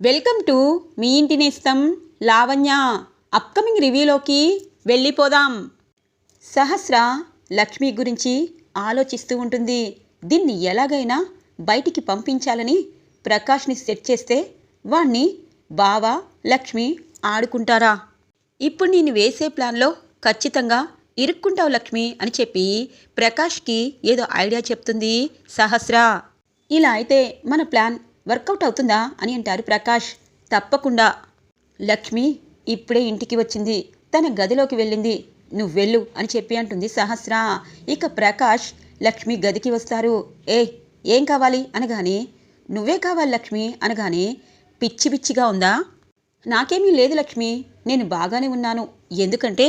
Welcome to me ఇంటి నేస్తం Lavanya. Upcoming రివ్యూలోకి వెళ్ళిపోదాం. సహస్ర లక్ష్మి గురించి ఆలోచిస్తూ ఉంటుంది. దీన్ని ఎలాగైనా బయటికి పంపించాలని ప్రకాష్ని సెట్ చేస్తే వాణ్ణి బావ లక్ష్మి ఆడుకుంటారా? ఇప్పుడు నేను వేసే ప్లాన్లో ఖచ్చితంగా ఇరుక్కుంటావు లక్ష్మి అని చెప్పి ప్రకాష్కి ఏదో ఐడియా చెప్తుంది సహస్ర. ఇలా అయితే మన ప్లాన్ వర్కౌట్ అవుతుందా అని అంటారు ప్రకాష్. తప్పకుండా. లక్ష్మి ఇప్పుడే ఇంటికి వచ్చింది. తన గదిలోకి వెళ్ళింది. నువ్వు వెళ్ళు అని చెప్పి అంటుంది సహస్ర. ఇక ప్రకాష్ లక్ష్మి గదికి వస్తారు. ఏ ఏం కావాలి? అనగానే నువ్వే కావాలి లక్ష్మి. అనగానే పిచ్చి పిచ్చిగా ఉందా? నాకేమీ లేదు లక్ష్మి. నేను బాగానే ఉన్నాను. ఎందుకంటే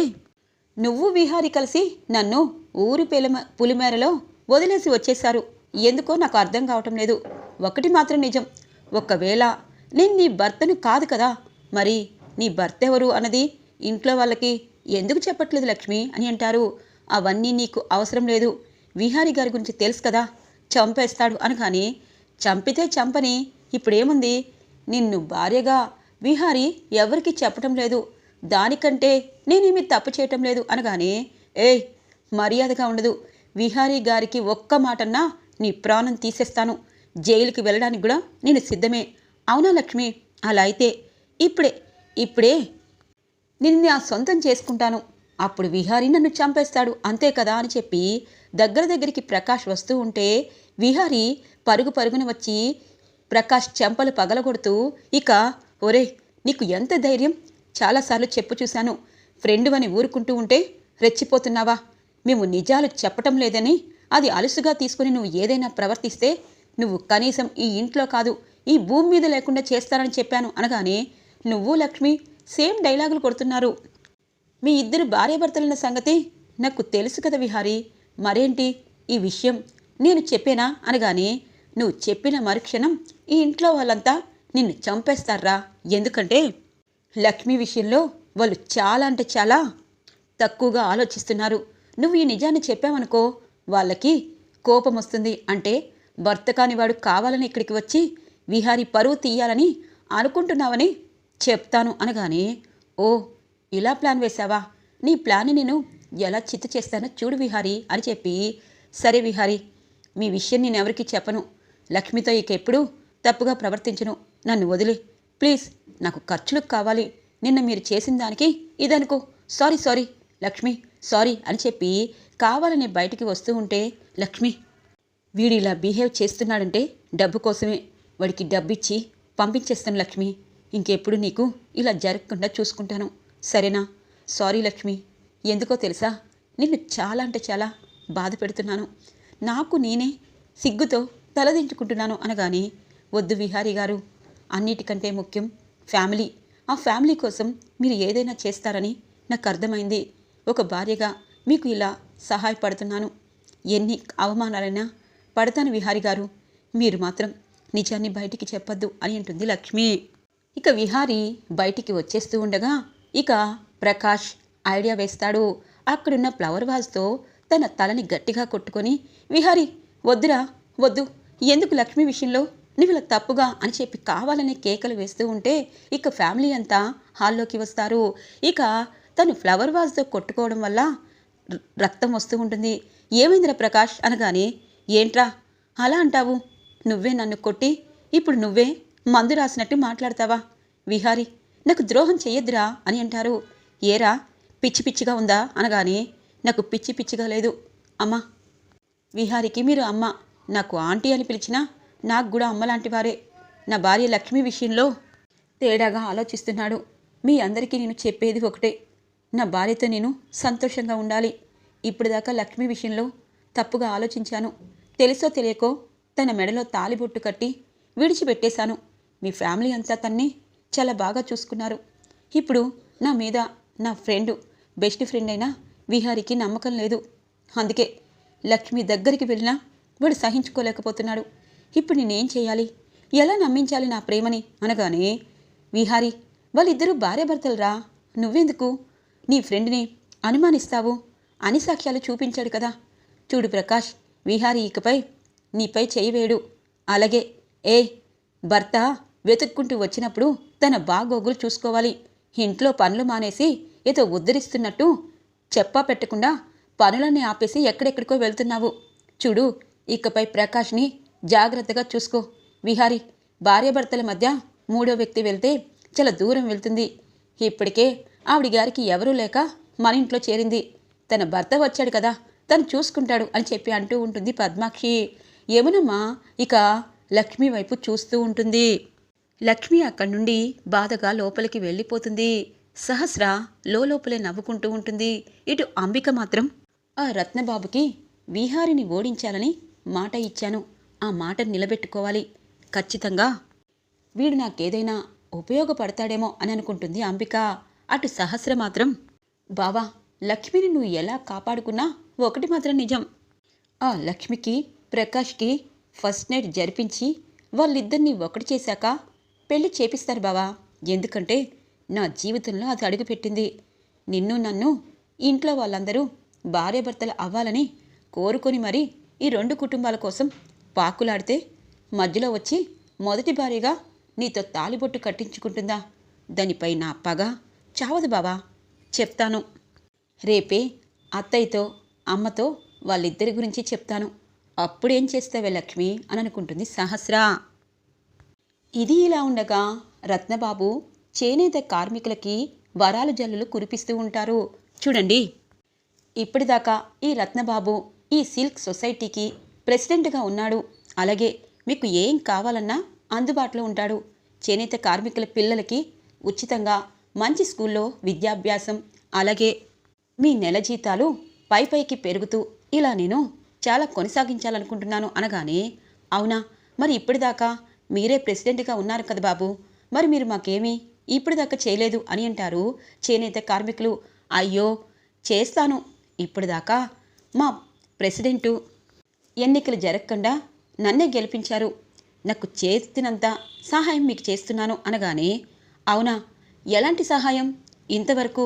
నువ్వు విహారి కలిసి నన్ను ఊరి పిలమ పులిమేరలో వదిలేసి వచ్చేశారు. ఎందుకో నాకు అర్థం కావటం లేదు. ఒకటి మాత్రం నిజం. ఒకవేళ నేను నీ భర్తను కాదు కదా మరి నీ భర్త ఎవరు అన్నది ఇంట్లో వాళ్ళకి ఎందుకు చెప్పట్లేదు లక్ష్మి అని అంటారు. అవన్నీ నీకు అవసరం లేదు. విహారి గారి గురించి తెలుసు కదా చంపేస్తాడు అనగాని చంపితే చంపని ఇప్పుడేముంది? నిన్ను భార్యగా విహారి ఎవరికి చెప్పటం లేదు. దానికంటే నేనేమి తప్పు చేయటం లేదు అనగానే ఏయ్ మర్యాదగా ఉండదు. విహారీ గారికి ఒక్క మాటన్నా నీ ప్రాణం తీసేస్తాను. జైలుకి వెళ్ళడానికి కూడా నేను సిద్ధమే. అవునా లక్ష్మి? అలా అయితే ఇప్పుడే ఇప్పుడే నిన్ను నా సొంతం చేసుకుంటాను. అప్పుడు విహారీ నన్ను చంపేస్తాడు అంతే కదా అని చెప్పి దగ్గర దగ్గరికి ప్రకాష్ వస్తూ ఉంటే విహారీ పరుగు పరుగున వచ్చి ప్రకాష్ చెంపలు పగలగొడుతూ ఇక ఒరే నీకు ఎంత ధైర్యం? చాలాసార్లు చెప్పు చూశాను. ఫ్రెండు అని ఊరుకుంటూ ఉంటే రెచ్చిపోతున్నావా? మేము నిజాలు చెప్పటం లేదని అది అలుసుగా తీసుకుని నువ్వు ఏదైనా ప్రవర్తిస్తే నువ్వు కనీసం ఈ ఇంట్లో కాదు ఈ భూమి మీద లేకుండా చేస్తానని చెప్పాను అనగానే నువ్వు లక్ష్మి సేమ్ డైలాగులు కొడుతున్నారు. మీ ఇద్దరు భార్యాభర్తలున్న సంగతి నాకు తెలుసు కదా విహారీ. మరేంటి? ఈ విషయం నేను చెప్పేనా అనగానే నువ్వు చెప్పిన మరుక్షణం ఈ ఇంట్లో వాళ్ళంతా నిన్ను చంపేస్తారా? ఎందుకంటే లక్ష్మి విషయంలో వాళ్ళు చాలా అంటే చాలా తక్కువగా ఆలోచిస్తున్నారు. నువ్వు ఈ నిజాన్ని చెప్పావనుకో వాళ్ళకి కోపం వస్తుంది అంటే భర్త కానివాడు కావాలని ఇక్కడికి వచ్చి విహారీ పరువు తీయాలని అనుకుంటున్నావని చెప్తాను అనగానే ఓ ఇలా ప్లాన్ వేశావా? నీ ప్లాన్ని నేను ఎలా చిత్తు చేస్తానో చూడు విహారీ అని చెప్పి సరే విహారీ మీ విషయం నేను ఎవరికి చెప్పను. లక్ష్మితో ఇక ఎప్పుడూ తప్పుగా ప్రవర్తించను. నన్ను వదిలే. ప్లీజ్ నాకు ఖర్చులకు కావాలి. నిన్న మీరు చేసిన దానికి ఇదనుకో. సారీ సారీ లక్ష్మి సారీ అని చెప్పి కావాలని బయటికి వస్తూ ఉంటే లక్ష్మి వీడు ఇలా బిహేవ్ చేస్తున్నాడంటే డబ్బు కోసమే వాడికి డబ్బు ఇచ్చి పంపించేస్తాను లక్ష్మి. ఇంకెప్పుడు నీకు ఇలా జరగకుండా చూసుకుంటాను. సరేనా? సారీ లక్ష్మి. ఎందుకో తెలుసా? నిన్ను చాలా అంటే చాలా బాధ పెడుతున్నాను. నాకు నేనే సిగ్గుతో తలదించుకుంటున్నాను అనగానే వద్దు విహారీ గారు. అన్నిటికంటే ముఖ్యం ఫ్యామిలీ. ఆ ఫ్యామిలీ కోసం మీరు ఏదైనా చేస్తారని నాకు అర్థమైంది. ఒక భార్యగా మీకు ఇలా సహాయపడుతున్నాను. ఎన్ని అవమానాలైనా పడతాను విహారి గారు. మీరు మాత్రం నిజాన్ని బయటికి చెప్పొద్దు అని అంటుంది లక్ష్మి. ఇక విహారి బయటికి వచ్చేస్తూ ఉండగా ఇక ప్రకాష్ ఐడియా వేస్తాడు. అక్కడున్న ఫ్లవర్ వాజ్తో తన తలని గట్టిగా కొట్టుకొని విహారి వద్దురా వద్దు ఎందుకు లక్ష్మి విషయంలో నువ్వు ఇలా తప్పుగా అని చెప్పి కావాలనే కేకలు వేస్తూ ఉంటే ఇక ఫ్యామిలీ అంతా హాల్లోకి వస్తారు. ఇక తను ఫ్లవర్ వాజ్తో కొట్టుకోవడం వల్ల రక్తం వస్తూ ఉంటుంది. ఏమైందిరా ప్రకాష్? అనగానే ఏంట్రా? అలా అంటావు. నువ్వే నన్ను కొట్టి ఇప్పుడు నువ్వే మందు రాసినట్టు మాట్లాడతావా? విహారి నాకు ద్రోహం చెయ్యద్దురా అని అంటారు. ఏరా పిచ్చి పిచ్చిగా ఉందా అనగానే నాకు పిచ్చి పిచ్చిగా లేదు. అమ్మా. విహారికి మీరు అమ్మ. నాకు ఆంటీ అని పిలిచినా నాకు కూడా అమ్మ లాంటి వారే. నా భార్య లక్ష్మి విషయంలో తేడాగా ఆలోచిస్తున్నాడు. మీ అందరికీ నేను చెప్పేది ఒకటే. నా భార్యతో నేను సంతోషంగా ఉండాలి. ఇప్పటిదాకా లక్ష్మి విషయంలో తప్పుగా ఆలోచించాను. తెలుసో తెలియకో తన మెడలో తాలిబొట్టు కట్టి విడిచిపెట్టేశాను. మీ ఫ్యామిలీ అంతా తన్ని చాలా బాగా చూసుకున్నారు. ఇప్పుడు నా మీద నా ఫ్రెండు బెస్ట్ ఫ్రెండ్ అయినా విహారికి నమ్మకం లేదు. అందుకే లక్ష్మి దగ్గరికి వెళ్ళినా వాడు సహించుకోలేకపోతున్నాడు. ఇప్పుడు నేనేం చేయాలి? ఎలా నమ్మించాలి నా ప్రేమని? అనగానే విహారి వాళ్ళిద్దరూ భార్యాభర్తలరా నువ్వెందుకు? నీ ఫ్రెండ్ని అనుమానిస్తావు? అని సాక్ష్యాలు చూపించాడు కదా. చూడు ప్రకాష్ విహారి ఇకపై నీపై చేయి వేడు. అలాగే ఏ భర్త వెతుక్కుంటూ వచ్చినప్పుడు తన బాగోగులు చూసుకోవాలి. ఇంట్లో పనులు మానేసి ఏదో ఉద్ధరిస్తున్నట్టు చెప్పా పెట్టకుండా పనులన్నీ ఆపేసి ఎక్కడెక్కడికో వెళ్తున్నావు. చూడు ఇకపై ప్రకాష్ని జాగ్రత్తగా చూసుకో. విహారి భార్యాభర్తల మధ్య మూడో వ్యక్తి వెళ్తే చాలా దూరం వెళ్తుంది. ఇప్పటికే ఆవిడ గారికి ఎవరూ లేక మన ఇంట్లో చేరింది. తన భర్త వచ్చాడు కదా తను చూసుకుంటాడు అని చెప్పి అంటూ ఉంటుంది పద్మాక్షి. యమునమ్మ ఇక లక్ష్మి వైపు చూస్తూ ఉంటుంది. లక్ష్మి అక్కడి నుండి బాధగా లోపలికి వెళ్ళిపోతుంది. సహస్ర లోపలే నవ్వుకుంటూ ఉంటుంది. ఇటు అంబిక మాత్రం ఆ రత్నబాబుకి విహారిని ఓడించాలని మాట ఇచ్చాను. ఆ మాట నిలబెట్టుకోవాలి. ఖచ్చితంగా వీడు నాకేదైనా ఉపయోగపడతాడేమో అని అనుకుంటుంది అంబిక. అటు సహస్ర మాత్రం బావా లక్ష్మిని నువ్వు ఎలా కాపాడుకున్నా ఒకటి మాత్రం నిజం. ఆ లక్ష్మికి ప్రకాష్కి ఫస్ట్ నైట్ జరిపించి వాళ్ళిద్దరినీ ఒకటి చేశాక పెళ్ళి చేపిస్తారు బావా. ఎందుకంటే నా జీవితంలో అది అడుగుపెట్టింది. నిన్ను నన్ను ఇంట్లో వాళ్ళందరూ భార్యాభర్తలు అవ్వాలని కోరుకొని మరి ఈ రెండు కుటుంబాల కోసం పాకులాడితే మధ్యలో వచ్చి మొదటి భార్యగా నీతో తాలిబొట్టు కట్టించుకుంటుందా? దానిపై నా పగ చావదు బావా. చెప్తాను. రేపే అత్తయ్యతో అమ్మతో వాళ్ళిద్దరి గురించి చెప్తాను. అప్పుడేం చేస్తావే లక్ష్మి? అని అనుకుంటుంది సహస్ర. ఇది ఇలా ఉండగా రత్నబాబు చేనేత కార్మికులకి వరాలు జల్లులు కురిపిస్తూ ఉంటారు. చూడండి. ఇప్పటిదాకా ఈ రత్నబాబు ఈ సిల్క్ సొసైటీకి ప్రెసిడెంట్గా ఉన్నాడు. అలాగే మీకు ఏం కావాలన్నా అందుబాటులో ఉంటాడు. చేనేత కార్మికుల పిల్లలకి ఉచితంగా మంచి స్కూల్లో విద్యాభ్యాసం అలాగే మీ నెల జీతాలు పై పైకి పెరుగుతూ ఇలా నేను చాలా కొనసాగించాలనుకుంటున్నాను అనగానే అవునా? మరి ఇప్పటిదాకా మీరే ప్రెసిడెంట్గా ఉన్నారు కదా బాబు. మరి మీరు మాకేమీ ఇప్పటిదాకా చేయలేదు అని అంటారు చేనేత కార్మికులు. అయ్యో చేస్తాను. ఇప్పటిదాకా మా ప్రెసిడెంటు ఎన్నికలు జరగకుండా నన్నే గెలిపించారు. నాకు చేస్తున్నంత సహాయం మీకు చేస్తున్నాను అనగానే అవునా? ఎలాంటి సహాయం? ఇంతవరకు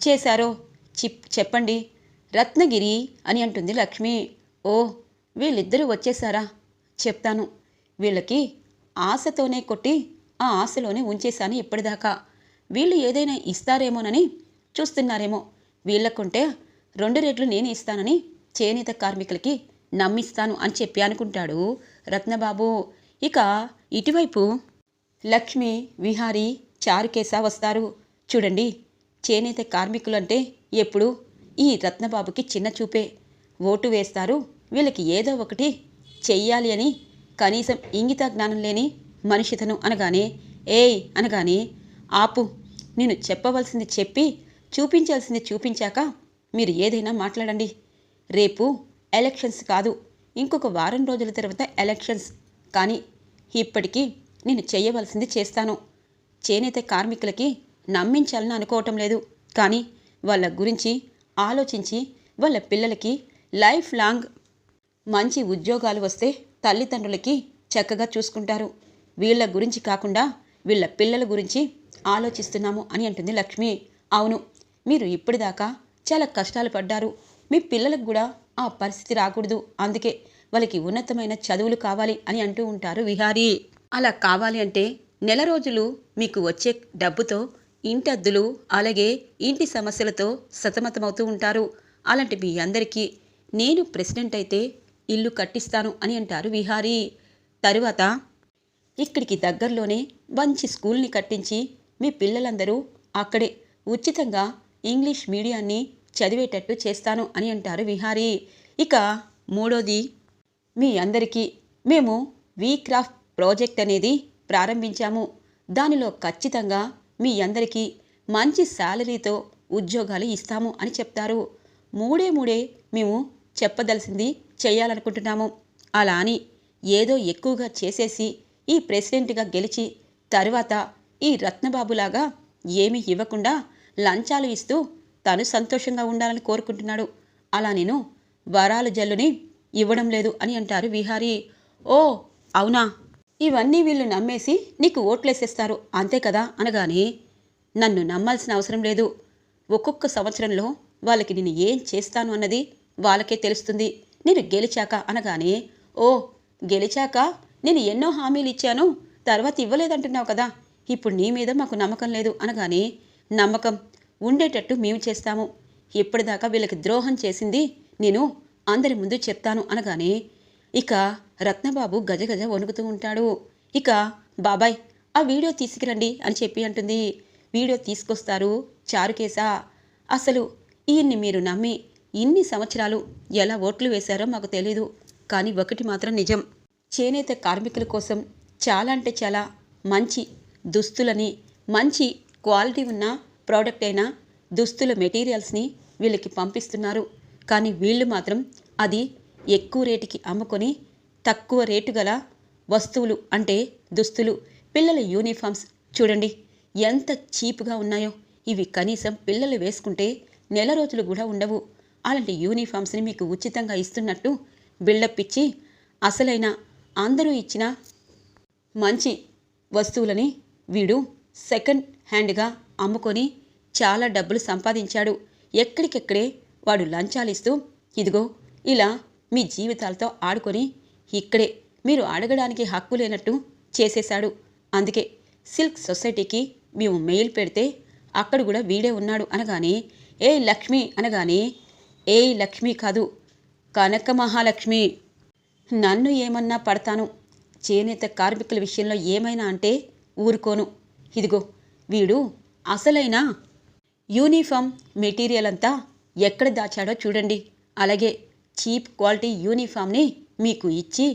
చేశారో? చిప్ చెప్పండి. రత్నగిరి అని అంటుంది లక్ష్మి. ఓ వీళ్ళిద్దరూ వచ్చేసారా చెప్తాను. వీళ్ళకి ఆశతోనే కొట్టి ఆ ఆశలోనే ఉంచేశాను ఇప్పటిదాకా. వీళ్ళు ఏదైనా ఇస్తారేమోనని చూస్తున్నారేమో. వీళ్ళకుంటే రెండు రెట్లు నేను ఇస్తానని చేనేత కార్మికులకి నమ్మిస్తాను అని చెప్పి అనుకుంటాడు రత్నబాబు. ఇక ఇటువైపు లక్ష్మి విహారీ చారుకేశ వస్తారు. చూడండి చేనేత కార్మికులంటే ఎప్పుడు ఈ రత్నబాబుకి చిన్న చూపే. ఓటు వేస్తారు. వీళ్ళకి ఏదో ఒకటి చెయ్యాలి అని కనీసం ఇంగిత జ్ఞానం లేని మనిషితను అనగానే ఏయ్ అనగానే ఆపు. నేను చెప్పవలసింది చెప్పి చూపించాల్సింది చూపించాక మీరు ఏదైనా మాట్లాడండి. రేపు ఎలక్షన్స్ కాదు ఇంకొక వారం రోజుల తర్వాత ఎలక్షన్స్. కానీ ఇప్పటికీ నేను చేయవలసింది చేస్తాను. చేనేత కార్మికులకి నమ్మించాలని అనుకోవటం లేదు. కానీ వాళ్ళ గురించి ఆలోచించి వాళ్ళ పిల్లలకి లైఫ్ లాంగ్ మంచి ఉద్యోగాలు వస్తే తల్లిదండ్రులకి చక్కగా చూసుకుంటారు. వీళ్ళ గురించి కాకుండా వీళ్ళ పిల్లల గురించి ఆలోచిస్తున్నాము అని అంటుంది లక్ష్మి. అవును మీరు ఇప్పటిదాకా చాలా కష్టాలు పడ్డారు. మీ పిల్లలకు కూడా ఆ పరిస్థితి రాకూడదు. అందుకే వాళ్ళకి ఉన్నతమైన చదువులు కావాలి అని అంటూ ఉంటారు విహారీ. అలా కావాలి అంటే నెల రోజులు మీకు వచ్చే డబ్బుతో ఇంటి అద్దులు అలాగే ఇంటి సమస్యలతో సతమతమవుతూ ఉంటారు. అలాంటి మీ అందరికీ నేను ప్రెసిడెంట్ అయితే ఇల్లు కట్టిస్తాను అని అంటారు విహారీ. తరువాత ఇక్కడికి దగ్గరలోనే మంచి స్కూల్ని కట్టించి మీ పిల్లలందరూ అక్కడే ఉచితంగా ఇంగ్లీష్ మీడియాన్ని చదివేటట్టు చేస్తాను అని అంటారు విహారీ. ఇక మూడోది మీ అందరికీ మేము వీ క్రాఫ్ట్ ప్రాజెక్ట్ అనేది ప్రారంభించాము. దానిలో ఖచ్చితంగా మీ అందరికీ మంచి శాలరీతో ఉద్యోగాలు ఇస్తాము అని చెప్తారు. మూడే మూడే మేము చెప్పదలసింది చేయాలనుకుంటున్నాము. అలా అని ఏదో ఎక్కువగా చేసేసి ఈ ప్రెసిడెంట్గా గెలిచి తరువాత ఈ రత్నబాబులాగా ఏమీ ఇవ్వకుండా లంచాలు ఇస్తూ తను సంతోషంగా ఉండాలని కోరుకుంటున్నాడు. అలా నేను వరాల జల్లుని ఇవ్వడం లేదు అని అంటారు విహారీ. ఓ అవునా? ఇవన్నీ వీళ్ళు నమ్మేసి నీకు ఓట్లేసేస్తారు. అంతే కదా? అనగానే నన్ను నమ్మాల్సిన అవసరం లేదు. ఒక్కొక్క సంవత్సరంలో వాళ్ళకి నేను ఏం చేస్తాను అన్నది వాళ్ళకే తెలుస్తుంది. నేను గెలిచాక అనగానే ఓ గెలిచాక నేను ఎన్నో హామీలు ఇచ్చాను తర్వాత ఇవ్వలేదంటున్నావు కదా? ఇప్పుడు నీ మీద మాకు నమ్మకం లేదు. అనగానే నమ్మకం ఉండేటట్టు మేము చేస్తాము. ఇప్పటిదాకా వీళ్ళకి ద్రోహం చేసింది నేను అందరి ముందు చెప్తాను. అనగానే ఇక రత్నబాబు గజగజ వణుకుతూ ఉంటాడు. ఇక బాబాయ్ ఆ వీడియో తీసుకురండి అని చెప్పి అంటుంది. వీడియో తీసుకొస్తారు చారుకేశ. అసలు ఈయన్ని మీరు నమ్మి ఇన్ని సంవత్సరాలు ఎలా ఓట్లు వేశారో మాకు తెలీదు. కానీ ఒకటి మాత్రం నిజం. చేనేత కార్మికుల కోసం చాలా అంటే చాలా మంచి దుస్తులని మంచి క్వాలిటీ ఉన్న ప్రోడక్ట్ అయిన దుస్తుల మెటీరియల్స్ని వీళ్ళకి పంపిస్తున్నారు. కానీ వీళ్ళు మాత్రం అది ఎక్కువ రేటుకి అమ్ముకొని తక్కువ రేటు గల వస్తువులు అంటే దుస్తులు పిల్లల యూనిఫామ్స్. చూడండి ఎంత చీప్గా ఉన్నాయో. ఇవి కనీసం పిల్లలు వేసుకుంటే నెల రోజులు కూడా ఉండవు. అలాంటి యూనిఫామ్స్ని మీకు ఉచితంగా ఇస్తున్నట్టు బిల్డప్ ఇచ్చి అసలైన అందరూ ఇచ్చిన మంచి వస్తువులని వీడు సెకండ్ హ్యాండ్గా అమ్ముకొని చాలా డబ్బులు సంపాదించాడు. ఎక్కడికెక్కడే వాడు లంచాలిస్తూ ఇదిగో ఇలా మీ జీవితాలతో ఆడుకొని ఇక్కడే మీరు అడగడానికి హక్కు లేనట్టు చేసేశాడు. అందుకే సిల్క్ సొసైటీకి మేము మెయిల్ పెడితే అక్కడ కూడా వీడే ఉన్నాడు అనగానే ఏ లక్ష్మి అనగానే ఏ లక్ష్మి కాదు కనక మహాలక్ష్మి. నన్ను ఏమన్నా పడతాను? చేనేత కార్మికుల విషయంలో ఏమైనా అంటే ఊరుకోను. ఇదిగో వీడు అసలైన యూనిఫామ్ మెటీరియల్ అంతా ఎక్కడ దాచాడో చూడండి. అలాగే చీప్ క్వాలిటీ యూనిఫామ్ని మీకు ఇచ్చి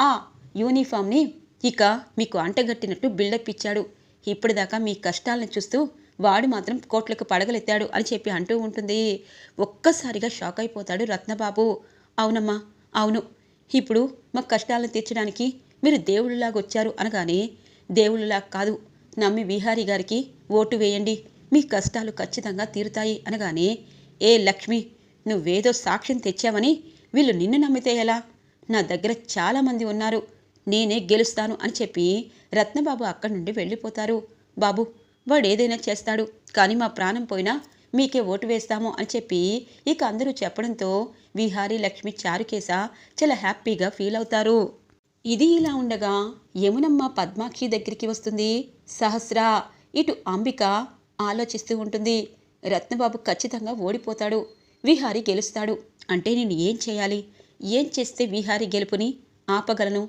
ఆ యూనిఫామ్ని ఇక మీకు అంటగట్టినట్టు బిల్డప్ ఇచ్చాడు. ఇప్పటిదాకా మీ కష్టాలను చూస్తూ వాడు మాత్రం కోట్లకు పడగలెత్తాడు అని చెప్పి అంటూ ఉంటుంది. ఒక్కసారిగా షాక్ అయిపోతాడు రత్నబాబు. అవునమ్మా అవును. ఇప్పుడు మా కష్టాలను తీర్చడానికి మీరు దేవుళ్ళలాగా వచ్చారు అనగానే దేవుళ్ళలా కాదు నమ్మి విహారీ గారికి ఓటు వేయండి. మీ కష్టాలు ఖచ్చితంగా తీరుతాయి అనగానే ఏ లక్ష్మి నువ్వేదో సాక్ష్యం తెచ్చావని వీళ్ళు నిన్ను నమ్మితే ఎలా? నా దగ్గర చాలామంది ఉన్నారు. నేనే గెలుస్తాను అని చెప్పి రత్నబాబు అక్కడి నుండి వెళ్ళిపోతారు. బాబు వాడు ఏదైనా చేస్తాడు. కానీ మా ప్రాణం పోయినా మీకే ఓటు వేస్తాము అని చెప్పి ఇక అందరూ చెప్పడంతో విహారీ లక్ష్మి చారుకేశ చాలా హ్యాపీగా ఫీల్ అవుతారు. ఇది ఇలా ఉండగా యమునమ్మ పద్మాక్షి దగ్గరికి వస్తుంది. సహస్ర ఇటు అంబిక ఆలోచిస్తూ ఉంటుంది. రత్నబాబు ఖచ్చితంగా ఓడిపోతాడు. విహారి గెలుస్తాడు. అంటే నేను ఏం చేయాలి? ఏం చేస్తే విహారి గెలుపుని ఆపగలను?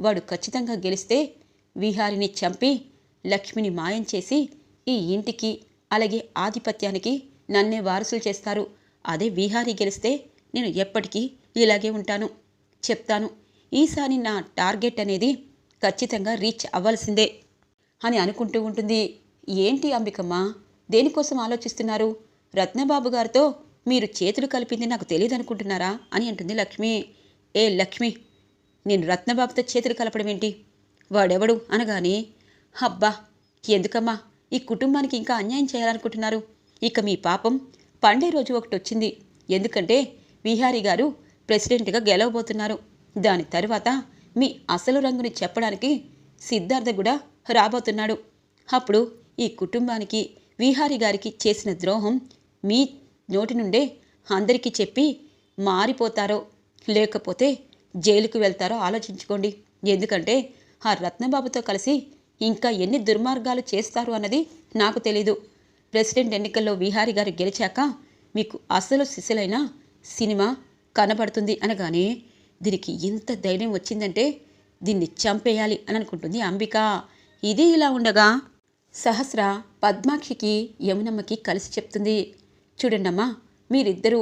వాడు ఖచ్చితంగా గెలిస్తే విహారిని చంపి లక్ష్మిని మాయం చేసి ఈ ఇంటికి అలాగే ఆధిపత్యానికి నన్నే వారసులు చేస్తారు. అదే విహారి గెలిస్తే నేను ఎప్పటికీ ఇలాగే ఉంటాను. చెప్తాను ఈసారి నా టార్గెట్ అనేది ఖచ్చితంగా రీచ్ అవ్వాల్సిందే అని అనుకుంటూ ఉంటుంది. ఏంటి అంబికమ్మ? దేనికోసం ఆలోచిస్తున్నారు? రత్నబాబు గారితో మీరు చేతులు కలిపింది నాకు తెలియదు అనుకుంటున్నారా అని అంటుంది లక్ష్మి. ఏ లక్ష్మి నేను రత్నబాబుతో చేతులు కలపడం ఏంటి? వాడెవడు? అనగానే హబ్బా ఎందుకమ్మా ఈ కుటుంబానికి ఇంకా అన్యాయం చేయాలనుకుంటున్నారు. ఇక మీ పాపం పండే రోజు ఒకటి వచ్చింది. ఎందుకంటే విహారీ గారు ప్రెసిడెంట్గా గెలవబోతున్నారు. దాని తరువాత మీ అసలు రంగుని చెప్పడానికి సిద్ధార్థ కూడా రాబోతున్నాడు. అప్పుడు ఈ కుటుంబానికి విహారీ గారికి చేసిన ద్రోహం మీ నోటి నుండే అందరికీ చెప్పి మారిపోతారో లేకపోతే జైలుకు వెళ్తారో ఆలోచించుకోండి. ఎందుకంటే ఆ రత్నబాబుతో కలిసి ఇంకా ఎన్ని దుర్మార్గాలు చేస్తారు అన్నది నాకు తెలీదు. ప్రెసిడెంట్ ఎన్నికల్లో విహారి గారు గెలిచాక మీకు అసలు సిసలైన సినిమా కనబడుతుంది అనగానే దీనికి ఇంత ధైర్యం వచ్చిందంటే దీన్ని చంపేయాలి అని అనుకుంటుంది అంబిక. ఇది ఇలా ఉండగా సహస్ర పద్మాక్షికి యమునమ్మకి కలిసి చెప్తుంది. చూడండమ్మా మీరిద్దరూ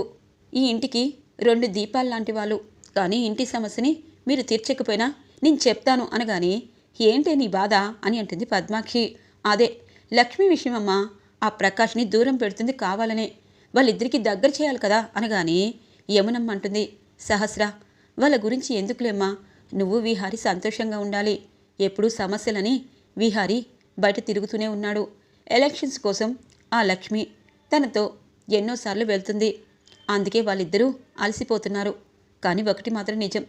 ఈ ఇంటికి రెండు దీపాలు లాంటి వాళ్ళు. కానీ ఇంటి సమస్యని మీరు తీర్చకపోయినా నేను చెప్తాను అనగానే ఏంటే నీ బాధ అని అంటుంది పద్మాక్షి. అదే లక్ష్మి విషయమమ్మా ఆ ప్రకాష్ని దూరం పెడుతుంది కావాలనే. వాళ్ళిద్దరికీ దగ్గర చేయాలి కదా అనగానే యమునమ్మ అంటుంది. సహస్ర వాళ్ళ గురించి ఎందుకులేమ్మా నువ్వు విహారి సంతోషంగా ఉండాలి. ఎప్పుడూ సమస్యలని విహారి బయట తిరుగుతూనే ఉన్నాడు. ఎలక్షన్స్ కోసం ఆ లక్ష్మి తనతో ఎన్నోసార్లు వెళ్తుంది. అందుకే వాళ్ళిద్దరూ అలసిపోతున్నారు. కానీ ఒకటి మాత్రం నిజం.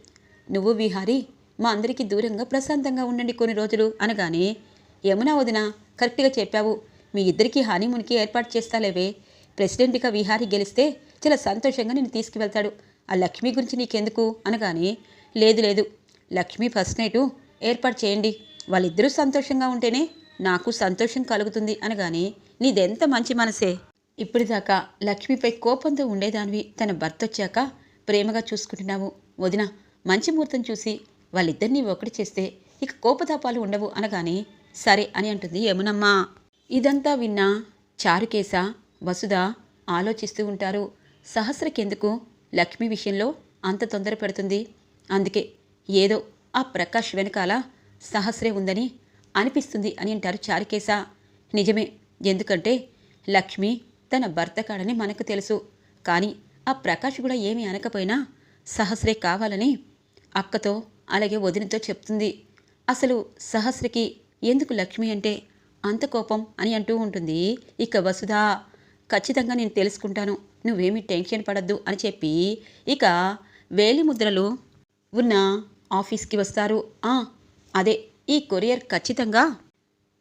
నువ్వు విహారి మా అందరికీ దూరంగా ప్రశాంతంగా ఉండండి కొన్ని రోజులు అనగానే యమునా వదిన కరెక్ట్గా చెప్పావు. మీ ఇద్దరికీ హనీమూన్కి ఏర్పాటు చేస్తాలేవే. ప్రెసిడెంట్గా విహారీ గెలిస్తే చాలా సంతోషంగా నేను తీసుకువెళ్తాడు. ఆ లక్ష్మి గురించి నీకెందుకు? అనగానే లేదు లేదు. లక్ష్మి ఫస్ట్ నైటు ఏర్పాటు చేయండి. వాళ్ళిద్దరూ సంతోషంగా ఉంటేనే నాకు సంతోషం కలుగుతుంది. అనగానే నీదెంత మంచి మనసే. ఇప్పటిదాకా లక్ష్మిపై కోపంతో ఉండేదానివి తన భర్త వచ్చాక ప్రేమగా చూసుకుంటున్నావు. వదిన మంచి ముహూర్తం చూసి వాళ్ళిద్దరినీ ఒకటి చేస్తే ఇక కోపతాపాలు ఉండవు అనగానే సరే అని అంటుంది యమునమ్మా. ఇదంతా విన్న చారుకేశ వసుధ ఆలోచిస్తూ ఉంటారు. సహస్రకెందుకు లక్ష్మి విషయంలో అంత తొందర పెడుతుంది? అందుకే ఏదో ఆ ప్రకాష్ వెనకాల సహస్రే ఉందని అనిపిస్తుంది అని అంటారు చారుకేశ. నిజమే ఎందుకంటే లక్ష్మి తన భర్త కాడని మనకు తెలుసు. కానీ ఆ ప్రకాష్ కూడా ఏమీ అనకపోయినా సహస్రే కావాలని అక్కతో అలాగే వదినతో చెప్తుంది. అసలు సహస్రకి ఎందుకు లక్ష్మి అంటే అంత కోపం అని అంటూ ఉంటుంది. ఇక వసుధా ఖచ్చితంగా నేను తెలుసుకుంటాను. నువ్వేమీ టెన్షన్ పడద్దు అని చెప్పి ఇక వేలి ముద్రలు ఉన్న ఆఫీస్కి వస్తారు. "ఆ, అదే ఈ కొరియర్ ఖచ్చితంగా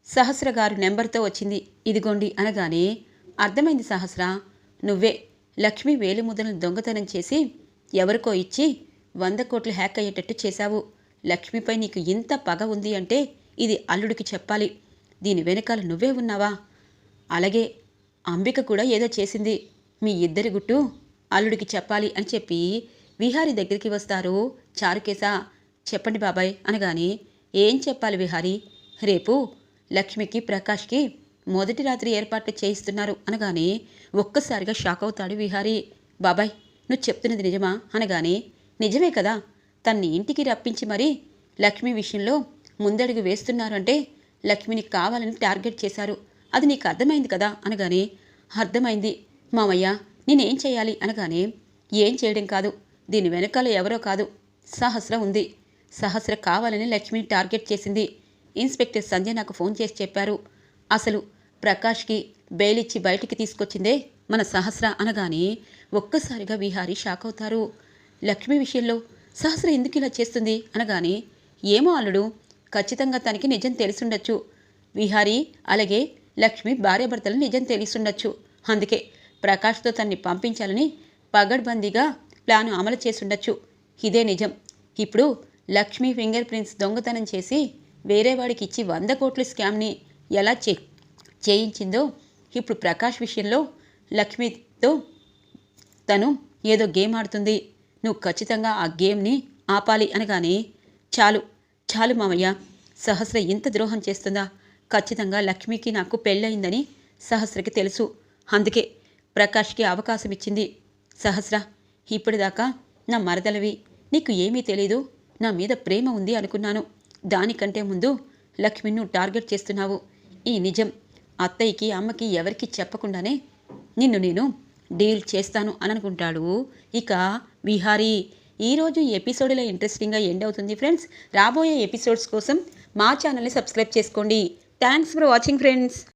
సహస్ర గారు నెంబర్తో వచ్చింది. ఇదిగోండి అనగానే అర్థమైంది సహస్ర. నువ్వే. లక్ష్మి వేలిముద్రలను దొంగతనం చేసి ఎవరికో ఇచ్చి వంద కోట్లు హ్యాక్ అయ్యేటట్టు చేశావు. లక్ష్మిపై నీకు ఇంత పగ ఉంది అంటే ఇది అల్లుడికి చెప్పాలి. దీని వెనకాల నువ్వే ఉన్నావా? అలాగే అంబిక కూడా ఏదో చేసింది. మీ ఇద్దరి గుట్టు అల్లుడికి చెప్పాలి అని చెప్పి విహారి దగ్గరికి వస్తారు. చారుకేశ చెప్పండి బాబాయ్ అనగానే ఏం చెప్పాలి విహారి? రేపు లక్ష్మికి ప్రకాష్కి మొదటి రాత్రి ఏర్పాట్లు చేయిస్తున్నారు అనగానే ఒక్కసారిగా షాక్ అవుతాడు విహారీ. బాబాయ్ నువ్వు చెప్తున్నది నిజమా? అనగానే నిజమే కదా. తన్ని ఇంటికి రప్పించి మరీ లక్ష్మి విషయంలో ముందడుగు వేస్తున్నారు అంటే లక్ష్మిని కావాలని టార్గెట్ చేశారు. అది నీకు అర్థమైంది కదా? అనగానే అర్థమైంది. మామయ్య నేనేం చేయాలి? అనగానే ఏం చేయడం కాదు. దీని వెనకాల ఎవరో కాదు. సహస్ర ఉంది. సహస్ర కావాలని లక్ష్మిని టార్గెట్ చేసింది. ఇన్స్పెక్టర్ సంధ్య నాకు ఫోన్ చేసి చెప్పారు. అసలు ప్రకాష్కి బెయిల్ ఇచ్చి బయటికి తీసుకొచ్చిందే మన సహస్ర అనగానే ఒక్కసారిగా విహారీ షాక్ అవుతారు లక్ష్మి విషయంలో సహస్ర ఎందుకు ఇలా చేస్తుంది అనగానే ఏమో అల్లుడు ఖచ్చితంగా తనకి నిజం తెలిసుండొచ్చు. విహారీ అలాగే లక్ష్మి భార్యాభర్తలు నిజం తెలిసుండొచ్చు. అందుకే ప్రకాష్తో తన్ని పంపించాలని పగడ్బందీగా ప్లాను అమలు చేసుండొచ్చు. ఇదే నిజం. ఇప్పుడు లక్ష్మి ఫింగర్ ప్రింట్స్ దొంగతనం చేసి వేరే వాడికి ఇచ్చి వంద కోట్ల స్కామ్ని ఎలా చెక్ చేయించిందో ఇప్పుడు ప్రకాష్ విషయంలో లక్ష్మితో తను ఏదో గేమ్ ఆడుతుంది. నువ్వు ఖచ్చితంగా ఆ గేమ్ని ఆపాలి అనగానే చాలు చాలు మామయ్య. సహస్ర ఇంత ద్రోహం చేస్తుందా? ఖచ్చితంగా లక్ష్మికి నాకు పెళ్ళయిందని సహస్రకి తెలుసు. అందుకే ప్రకాష్కి అవకాశం ఇచ్చింది. సహస్ర ఇప్పటిదాకా నా మరదలవి నీకు ఏమీ తెలీదు. నా మీద ప్రేమ ఉంది అనుకున్నాను. దానికంటే ముందు లక్ష్మిని టార్గెట్ చేస్తున్నావు. ఈ నిజం. అత్తయ్యకి అమ్మకి ఎవరికి చెప్పకుండానే నిన్ను నేను డీల్ చేస్తాను అని అనుకుంటాడు ఇక విహారీ ఈరోజు ఎపిసోడ్లో ఇంట్రెస్టింగ్గా ఎండ్ అవుతుంది ఫ్రెండ్స్. రాబోయే ఎపిసోడ్స్ కోసం మా ఛానల్ని సబ్స్క్రైబ్ చేసుకోండి. Thanks for watching friends.